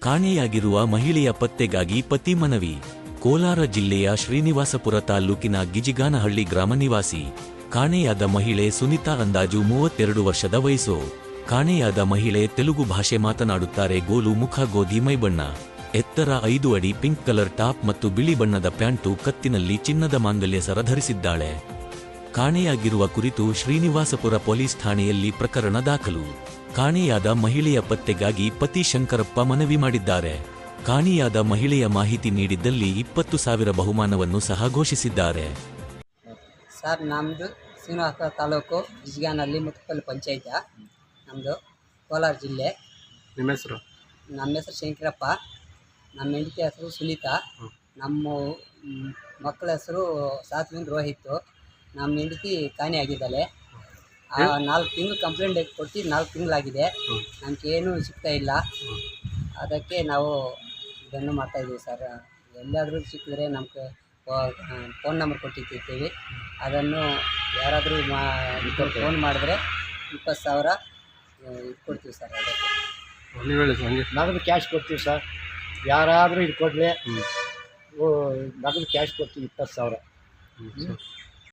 ಕಾಣೆಯಾಗಿರುವ ಮಹಿಳೆಯ ಪತ್ತೆಗಾಗಿ ಪತಿ ಮನವಿ. ಕೋಲಾರ ಜಿಲ್ಲೆಯ ಶ್ರೀನಿವಾಸಪುರ ತಾಲ್ಲೂಕಿನ ಗಿಜಿಗಾನಹಳ್ಳಿ ಗ್ರಾಮ ನಿವಾಸಿ. ಕಾಣೆಯಾದ ಮಹಿಳೆ ಸುನಿತಾ ಅಂದಾಜು ಮೂವತ್ತೆರಡು ವರ್ಷದ ವಯಸ್ಸು. ಕಾಣೆಯಾದ ಮಹಿಳೆ ತೆಲುಗು ಭಾಷೆ ಮಾತನಾಡುತ್ತಾರೆ ಗೋಲು ಮುಖ ಗೋಧಿ ಮೈಬಣ್ಣ. ಎತ್ತರ ಐದು ಅಡಿ ಪಿಂಕ್ ಕಲರ್ ಟಾಪ್ ಮತ್ತು ಬಿಳಿ ಬಣ್ಣದ ಪ್ಯಾಂಟು ಕತ್ತಿನಲ್ಲಿ ಚಿನ್ನದ ಮಾಂಗಲ್ಯ ಸರ ಧರಿಸಿದ್ದಾಳೆ ಕಾಣೆಯಾಗಿರುವ ಕುರಿತು ಶ್ರೀನಿವಾಸಪುರ ಪೊಲೀಸ್ ಠಾಣೆಯಲ್ಲಿ ಪ್ರಕರಣ ದಾಖಲು. ಕಾಣೆಯಾದ ಮಹಿಳೆಯ ಪತ್ತೆಗಾಗಿ ಪತಿ ಶಂಕರಪ್ಪ ಮನವಿ ಮಾಡಿದ್ದಾರೆ. ಕಾಣೆಯಾದ ಮಹಿಳೆಯ ಮಾಹಿತಿ ನೀಡಿದ್ದಲ್ಲಿ ಇಪ್ಪತ್ತು ಸಾವಿರ ಬಹುಮಾನವನ್ನು ಸಹ ಘೋಷಿಸಿದ್ದಾರೆ. ಸರ್ ನಮ್ಮದು ಶ್ರೀನಿವಾಸ ತಾಲೂಕು ಇಸ್ಗಾನಲ್ಲಿ ಮುತ್ತಪಲ್ಲಿ ಪಂಚಾಯತ. ನಮ್ಮದು ಕೋಲಾರ ಜಿಲ್ಲೆ. ನಿಮ್ಮ ಹೆಸರು? ನಮ್ಮ ಹೆಸರು ಶಂಕರಪ್ಪ. ನಮ್ಮ ಹೆಂಡತಿ ಹೆಸರು ಸುನೀತಾ. ನಮ್ಮ ಮಕ್ಕಳ ಹೆಸರು ಸಾತ್ವಿನ್ ರೋಹಿತ್. ನಮ್ಮ ಹೆಂಡತಿ ಕಾಣೆಯಾಗಿದ್ದಾಳೆ ಆ ನಾಲ್ಕು ತಿಂಗಳು ಕಂಪ್ಲೇಂಟ್ ಕೊಟ್ಟು ನಾಲ್ಕು ತಿಂಗಳಾಗಿದೆ. ನಮ್ಗೆ ಏನೂ ಸಿಗ್ತಾ ಇಲ್ಲ. ಅದಕ್ಕೆ ನಾವು ಇದನ್ನು ಮಾಡ್ತಾಯಿದ್ದೀವಿ ಸರ್. ಎಲ್ಲಾದರೂ ಸಿಕ್ಕಿದ್ರೆ ನಮ್ಗೆ ಫೋನ್ ನಂಬರ್ ಕೊಟ್ಟಿರ್ತೀವಿ ಅದನ್ನು ಯಾರಾದರೂ ಮಾ ಫೋನ್ ಮಾಡಿದ್ರೆ ಇಪ್ಪತ್ತು ಸಾವಿರ ಕೊಡ್ತೀವಿ ಸರ್ ಅದಕ್ಕೆ. ನೀವು ಹೇಳಿ ಸರ್ ಹಂಗೆ. ನಗದು ಕ್ಯಾಶ್ ಕೊಡ್ತೀವಿ ಸರ್. ಯಾರಾದರೂ ಇದು ಕೊಡಲಿ ನಗದು ಕ್ಯಾಶ್ ಕೊಡ್ತೀವಿ ಇಪ್ಪತ್ತು ಸಾವಿರ.